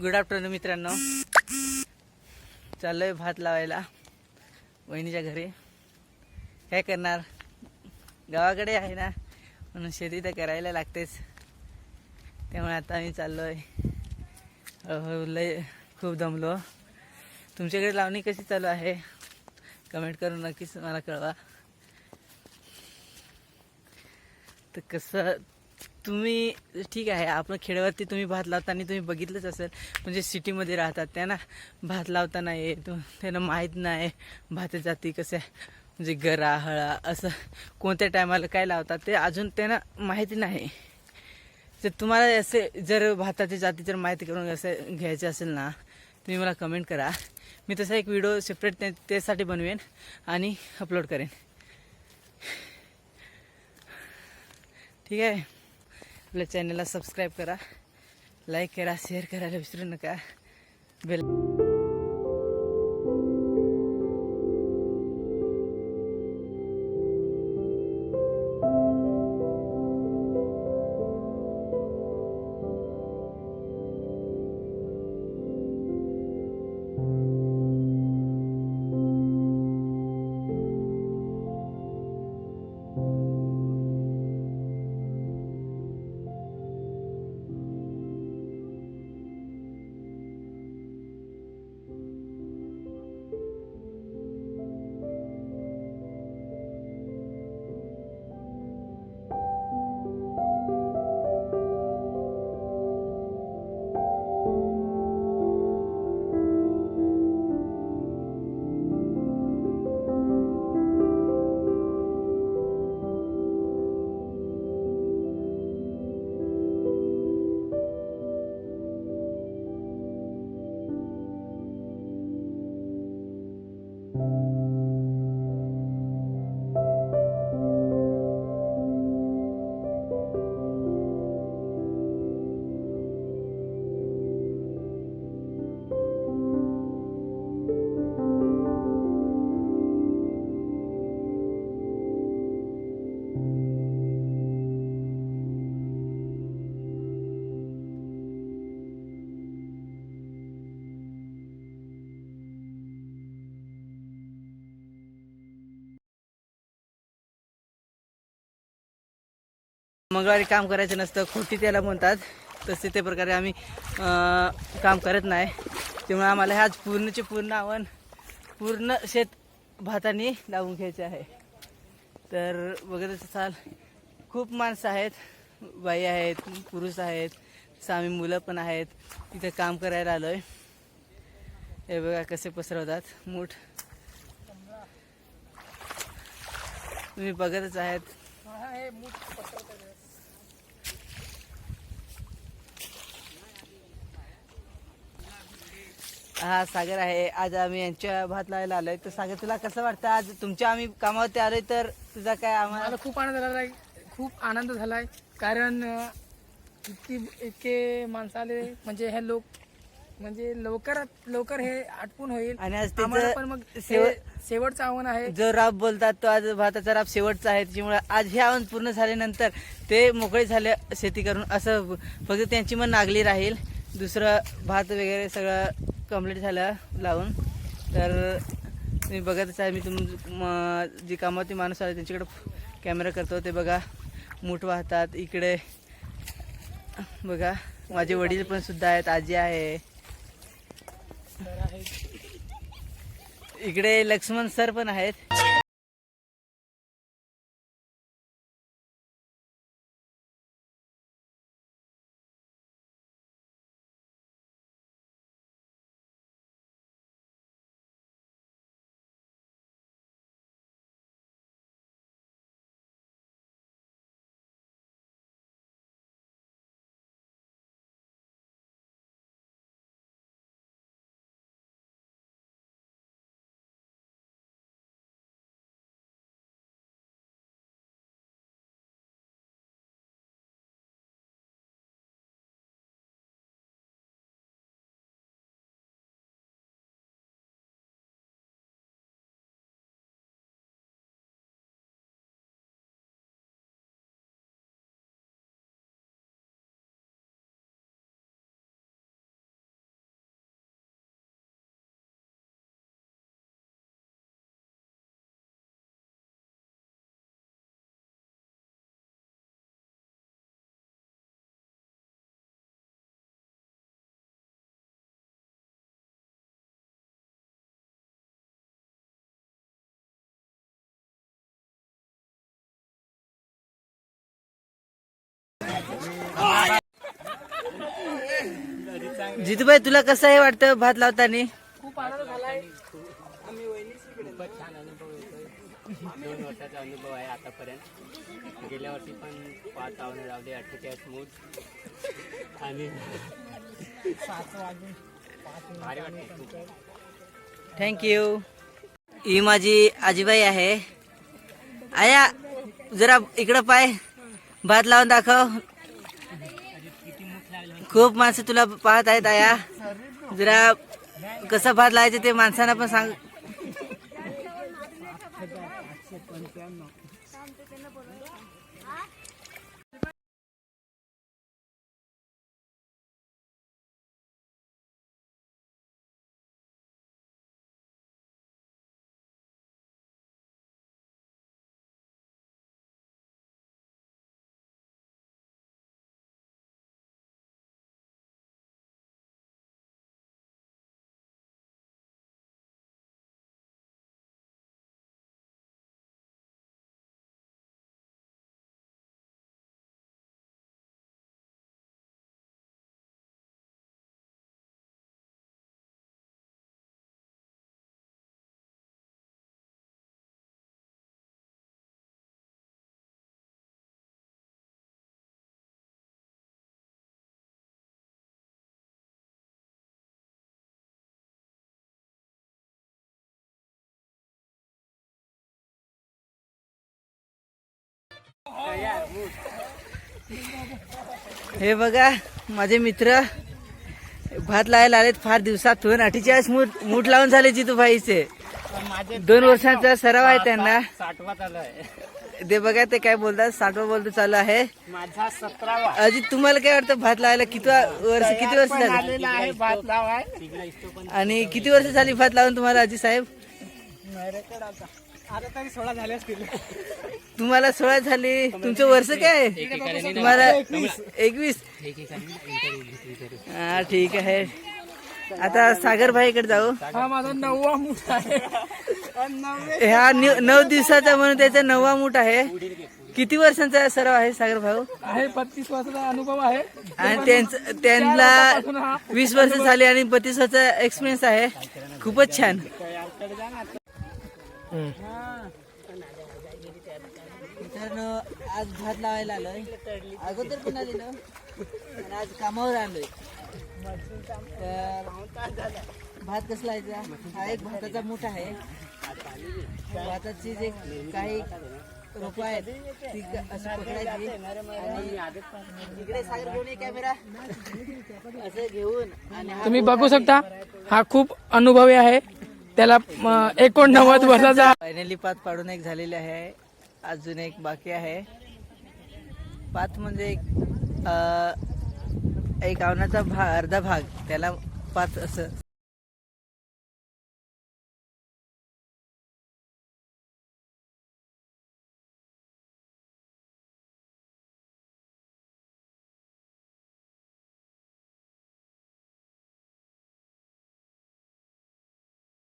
Good afternoon मित्रांनो. चाललोय भात लावायला. वहिनीच्या घरी. काय करणार? गावाकडे आहे ना म्हणून शेती तर करायला लागतेच. त्यामुळे आता आम्ही चाललोय. हळूहळू लय खूप दमलो. तुमच्याकडे लावणी कशी चालू आहे? कमेंट करून नक्कीच मला कळवा. तर कसं तुम्ही ठीक आहे आपण खेड्यावरती तुम्ही भात लावताना तुम्ही बघितलंच असेल. म्हणजे सिटीमध्ये राहतात त्यांना भात लावताना येत त्यांना माहीत नाही भात जाती कसे म्हणजे गरा हळा असं कोणत्या टायमाला काय लावतात ते अजून त्यांना माहिती नाही. तर तुम्हाला असे जर भाताची जाती जर माहिती करून असं घ्यायचे असेल ना तुम्ही मला कमेंट करा. मी तसा एक व्हिडिओ सेपरेट त्यासाठी बनवेन आणि अपलोड करेन. ठीक आहे? आपल्या चॅनलला सबस्क्राईब करा लाईक करा शेअर करायला विसरू नका. बेल मंगळवारी काम करायचं नसतं खोटी त्याला म्हणतात. तसे ते प्रकारे आम्ही काम करत नाही. त्यामुळे आम्हाला ह्याच पूर्णचे पूर्ण आव्हान पूर्ण शेत भाताने लावून घ्यायचे आहे. तर बघतच असाल खूप माणसं आहेत बाई आहेत पुरुष आहेत सामी मुलं पण आहेत इथे काम करायला आलो आहे हे बघा कसे पसरवतात मूठ. तुम्ही बघतच आहेत. हा सागर आहे. आज आम्ही यांच्या भात लावायला आलोय. तर सागर तुला कसं वाटतं? आज तुमच्या आम्ही कामावरती आलोय तर तुझा काय आम्हाला मला खूप आनंद झालाय खूप आनंद झालाय. कारण अं, इतकी इतके माणसाले म्हणजे हे लोक म्हणजे लवकरात लवकर हे आटपून होईल. आणि आज आम्हाला पण मग हे शेवटचं आव्हान आहे. जो राब बोलतात तो आज भाताचा राब शेवटचा आहे. त्याच्यामुळे आज हे आव्हान पूर्ण झाल्यानंतर ते मोकळे झाले शेती करून. असं फक्त त्यांची मन नागली राहील. दुसरं भात वगैरे सगळं कंप्लीट झालं लावून. तर तुम्ही बघतच आहे मी तुम म- जी कामावरती माणूस आहे त्यांच्याकडे कॅमेरा करतो ते बघा. मूठ वाहतात इकडे. बघा माझे वडील पण सुद्धा आहेत आजी आहे. इकडे लक्ष्मण सर पण आहेत. जितूबाई तुला कसं आहे वाटतं भात लावताना? खूप आनंद झालाय. खूपच छान अनुभव येतोय. दोन वर्षाचा अनुभव आहे आतापर्यंत. गेल्या वर्षी पण पाच लावले अठ्ठेचाळीस मूठ आणि भारी वाटते खूप. थँक्यू ही माझी आजीबाई आहे. आया जरा इकडं पाय. भात लावून दाखव. खूप माणसं तुला पाहत आहेत आया. जरा कसं भात लावायचं ते माणसांना पण सांग. हे बघा माझे मित्र भात लावायला आलेत फार दिवसातून. अठ्ठेचाळीस मूठ मूठ लावून झाले जितूबाईचे. दोन वर्षांचा सराव आहे त्यांना. साठवा चालू आहे. ते बघा ते काय बोलतात साठवा बोलतो चालू आहे. माझा सतरावा. अजित तुम्हाला काय वाटतं भात लावायला किती वर्ष किती वर्ष झाली? भात लावाय आणि किती वर्ष झाली भात लावून तुम्हाला अजित साहेब? आता तरी सोळा झाले असतील. तुम्हाला सोळा झाली. तुमचं वर्ष काय? आहे? तुम्हाला एकवीस. हा ठीक आहे. आता सागर भाईकडे जाऊ. हा माझा नववा मूठ आहे. आणि नववे. ह्या नि- नऊ दिवसाचा म्हणून त्याचा नववा मूठ आहे. किती वर्षांचा सराव आहे सागर भाऊ? आहे बत्तीस वर्षाचा अनुभव आहे. आणि त्यांचं त्यांना वीस वर्ष झाली आणि बत्तीस वर्षाचा एक्सपिरियन्स आहे. खूपच छान. मित्रांनो आज भात लावायला आलोय. अगोदर पण आलेलो आणि आज कामावर आलोय. तर भात कसं लावायचा? हा एक भाताचा मूठ आहे. भाताची जे काही रोप आहेत ती असं पकडायची. आणि इकडे सागर घेऊन ये कॅमेरा? असं घेऊन आणि तुम्ही बघू शकता हा खूप अनुभवी आहे. त्याला एकोणनव्वद वर्षाचा फायनली पात पाडून एक झालेले आहे. अजून एक बाकी आहे. पात म्हणजे एक एक आवनाचा भाग अर्धा भाग. त्याला पात असं